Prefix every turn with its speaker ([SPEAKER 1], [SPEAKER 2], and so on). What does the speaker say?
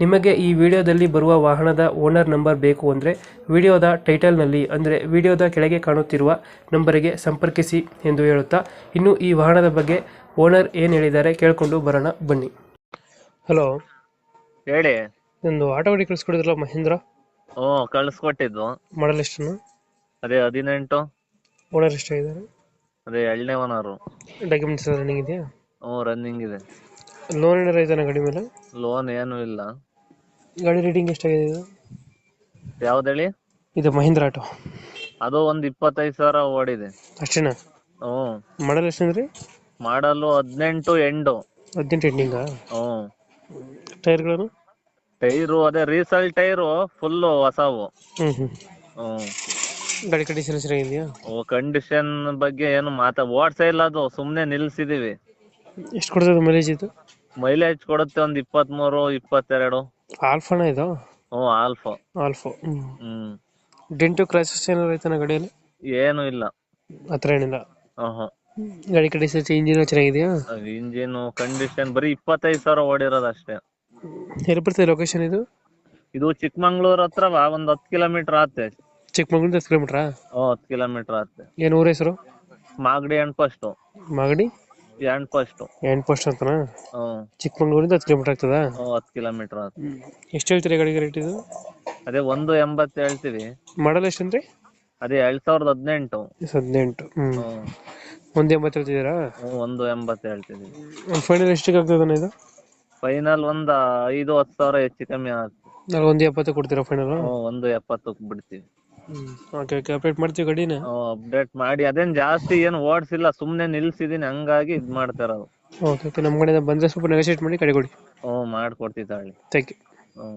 [SPEAKER 1] ನಿಮಗೆ ಈ ವಿಡಿಯೋದಲ್ಲಿ ಬರುವ ವಾಹನದ ಓನರ್ ನಂಬರ್ ಬೇಕು ಅಂದರೆ ವಿಡಿಯೋದ ಟೈಟಲ್ನಲ್ಲಿ ಅಂದರೆ ವಿಡಿಯೋದ ಕೆಳಗೆ ಕಾಣುತ್ತಿರುವ ನಂಬರಿಗೆ ಸಂಪರ್ಕಿಸಿ ಎಂದು ಹೇಳುತ್ತಾ ಇನ್ನು ಈ ವಾಹನದ ಬಗ್ಗೆ ಓನರ್ ಏನು ಹೇಳಿದ್ದಾರೆ ಕೇಳಿಕೊಂಡು ಬರೋಣ ಬನ್ನಿ. ಹಲೋ.
[SPEAKER 2] ಹೇಳಿ.
[SPEAKER 1] ಒಂದು ಆಟೋ ಗಾಡಿ ಕಳಿಸ್ಕೊಡಿದ್ರಲ್ಲ ಮಹೇಂದ್ರ?
[SPEAKER 2] ಓ ಕಳಿಸ್ಕೊಟ್ಟಿದ್ದು.
[SPEAKER 1] ಮಾಡಲ್ ಎಷ್ಟು
[SPEAKER 2] ಅದೇ ಹದಿನೆಂಟು.
[SPEAKER 1] ಓನರ್ ಎಷ್ಟಾಗಿದ್ದಾರೆ?
[SPEAKER 2] ಅದೇ ಎಳ್ನೇ ಓನರು
[SPEAKER 1] ಡಾಕ್ಯುಮೆಂಟ್ಸ್ ರನ್ನಿಂಗ್ ಇದೆಯಾ?
[SPEAKER 2] ಓ ರನ್ನಿಂಗ್ ಇದೆ.
[SPEAKER 1] ಲೋನ್ ಏನಾರ ಇದೆಯಾ ಗಾಡಿ ಮೇಲೆ?
[SPEAKER 2] ಲೋನ್ ಏನು ಇಲ್ಲ.
[SPEAKER 1] ಗಾಡಿ ರೇಟಿಂಗ್ ಎಷ್ಟಾಗಿದೆ ಇದು?
[SPEAKER 2] ಯಾವ್ದು ಹೇಳಿ?
[SPEAKER 1] ಇದು ಮಹೀಂದ್ರ ಆಟೋ.
[SPEAKER 2] ಅದು ಒಂದ್ ಇಪ್ಪತ್ತೈದು ಸಾವಿರ ಓಡಿದೆ.
[SPEAKER 1] ಅಷ್ಟೇನಾ?
[SPEAKER 2] ಹ್ಞೂ.
[SPEAKER 1] ಮಾಡಲ್ ಎಷ್ಟಂದ್ರಿ
[SPEAKER 2] ಮಾಡಲು ಹದಿನೆಂಟು ಎಂಡು
[SPEAKER 1] ಹದಿನೆಂಟು ಎಂಡಿಂಗಾ?
[SPEAKER 2] ಹ್ಞೂ.
[SPEAKER 1] ಟೈರ್ಗಳು
[SPEAKER 2] ಟೈರು ಅದೇ ರೀಸಲ್ ಟೈರು ಫುಲ್ಲು ಹೊಸವು.
[SPEAKER 1] ಹ್ಞೂ ಹ್ಞೂ
[SPEAKER 2] ಹ್ಞೂ.
[SPEAKER 1] ಗಾಡಿ ಕಂಡೀಷನ್ ಚೆನ್ನಾಗಿದೆಯಾ
[SPEAKER 2] ಓ ಕಂಡೀಷನ್ ಬಗ್ಗೆ ಏನು ಮಾತಾ ಓಡ್ಸೇ ಇಲ್ಲ ಅದು ಸುಮ್ಮನೆ ನಿಲ್ಸಿದೀವಿ.
[SPEAKER 1] ಎಷ್ಟು ಕೊಡ್ತದೆ ಮೈಲೇಜ್ ಇದು?
[SPEAKER 2] ಮೈಲೇಜ್ ಕೊಡುತ್ತೆ ಒಂದ್ ಇಪ್ಪತ್ಮೂರು ಇಪ್ಪತ್ತೆರಡು.
[SPEAKER 1] ಆಲ್ಫಾನ ಇದು?
[SPEAKER 2] ಓ ಆಲ್ಫಾ
[SPEAKER 1] ಆಲ್ಫಾ
[SPEAKER 2] ಹ್ಮ್.
[SPEAKER 1] ಡೆಂಟು ಕ್ರಾಸಸ್ ಏನಾರು ಐತಾನ ಗಾಡಿಯಲ್ಲಿ?
[SPEAKER 2] ಏನು ಇಲ್ಲ.
[SPEAKER 1] ಆ ಥರ ಏನಿಲ್ಲ?
[SPEAKER 2] ಆಹಾ.
[SPEAKER 1] ಗಾಡಿ ಕಂಡೀಷನ್ ಇಂಜಿನ್ ಚೆನ್ನಾಗಿದೆಯಾ?
[SPEAKER 2] ಇಂಜಿನ್ ಕಂಡೀಷನ್ ಬರೀ ಇಪ್ಪತ್ತೈದು ಸಾವಿರ ಓಡಿರೋದು ಅಷ್ಟೇ.
[SPEAKER 1] ಎಲ್ಲಿ ಬರ್ತದೆ ಲೊಕೇಶನ್ ಇದು?
[SPEAKER 2] ಇದು ಚಿಕ್ಕಮಂಗ್ಳೂರ್ ಹತ್ರ ಒಂದ್ ಹತ್ತು ಕಿಲೋಮೀಟರ್ ಆತ್ತೆ.
[SPEAKER 1] ಚಿಕ್ಕಮಗಳೂರಿಂದ ಹತ್ತು ಕಿಲೋಮೀಟ್ರಾ?
[SPEAKER 2] ಹ್ಞೂ ಹತ್ತು ಕಿಲೋಮೀಟರ್ ಆತ್ತೆ.
[SPEAKER 1] ಏನು ಊರ ಹೆಸರು?
[SPEAKER 2] Magadi and first
[SPEAKER 1] Magadi?
[SPEAKER 2] And post
[SPEAKER 1] and post ಅಂತನಾ? ಚಿಕ್ಕಮಂಗ್ಳೂರಿಂದ ಹತ್ತು ಕಿಲೋಮೀಟರ್ ಆಗ್ತದ?
[SPEAKER 2] ಹತ್ತು ಕಿಲೋಮೀಟರ್
[SPEAKER 1] ಎಷ್ಟು ಹೇಳ್ತೀರಿ ಗಾಡಿಗೆ ರೇಟ್ ಇದು?
[SPEAKER 2] ಅದೇ ಒಂದು ಎಂಬತ್ತು ಹೇಳ್ತೀವಿ.
[SPEAKER 1] ಮಾಡಲ್ ಎಷ್ಟಂದ್ರಿ
[SPEAKER 2] ಅದೇ ಎರಡ್ ಸಾವಿರದ ಹದಿನೆಂಟು.
[SPEAKER 1] ಹದಿನೆಂಟು. ಒಂದು ಎಂಬತ್ತು ಹೇಳ್ತಿದ್ದೀರಾ?
[SPEAKER 2] ಒಂದು ಎಂಬತ್ತು ಹೇಳ್ತಿದೀವಿ
[SPEAKER 1] ಒಂದು ಫೈನಲ್ ಎಷ್ಟು ಆಗ್ತದಣ್ಣ ಇದು?
[SPEAKER 2] ಫೈನಲ್ ಒಂದ್ ಐದು ಹತ್ತು ಸಾವಿರ ಹೆಚ್ಚು ಕಮ್ಮಿ ಆಗುತ್ತೆ
[SPEAKER 1] ನಾವು ಒಂದು ಎಪ್ಪತ್ತು ಕೊಡ್ತೀರಾ ಫೈನಲ್
[SPEAKER 2] ಒಂದು ಎಪ್ಪತ್ತು ಬಿಡ್ತೀವಿ.
[SPEAKER 1] ಓಕೆ ಓಕೆ ಅಪ್ಡೇಟ್ ಮಾಡ್ತೀವಿ ಗಾಡಿನ?
[SPEAKER 2] ಅಪ್ಡೇಟ್ ಮಾಡಿ. ಅದೇನ್ ಜಾಸ್ತಿ ಏನು ಓಡ್ಸಿಲ್ಲ ಸುಮ್ನೆ ನಿಲ್ಸಿದೀನಿ ಹಂಗಾಗಿ ಇದ್ ಮಾಡ್ತಾ ಇರೋದು.
[SPEAKER 1] ಓಕೆ ಓಕೆ ನಮ್ಮ ಕಡೆಯಿಂದ ಬಂದರೆ ಸ್ವಲ್ಪ ನೆಗೋಷಿಯೇಟ್ ಮಾಡಿ ಗಾಡಿ ಕೊಡಿ.
[SPEAKER 2] ಹ್ಞೂ ಮಾಡ್ಕೊಡ್ತೀವಿ ತಾಳಿ.
[SPEAKER 1] ಥ್ಯಾಂಕ್ ಯು
[SPEAKER 2] ಹ್ಞೂ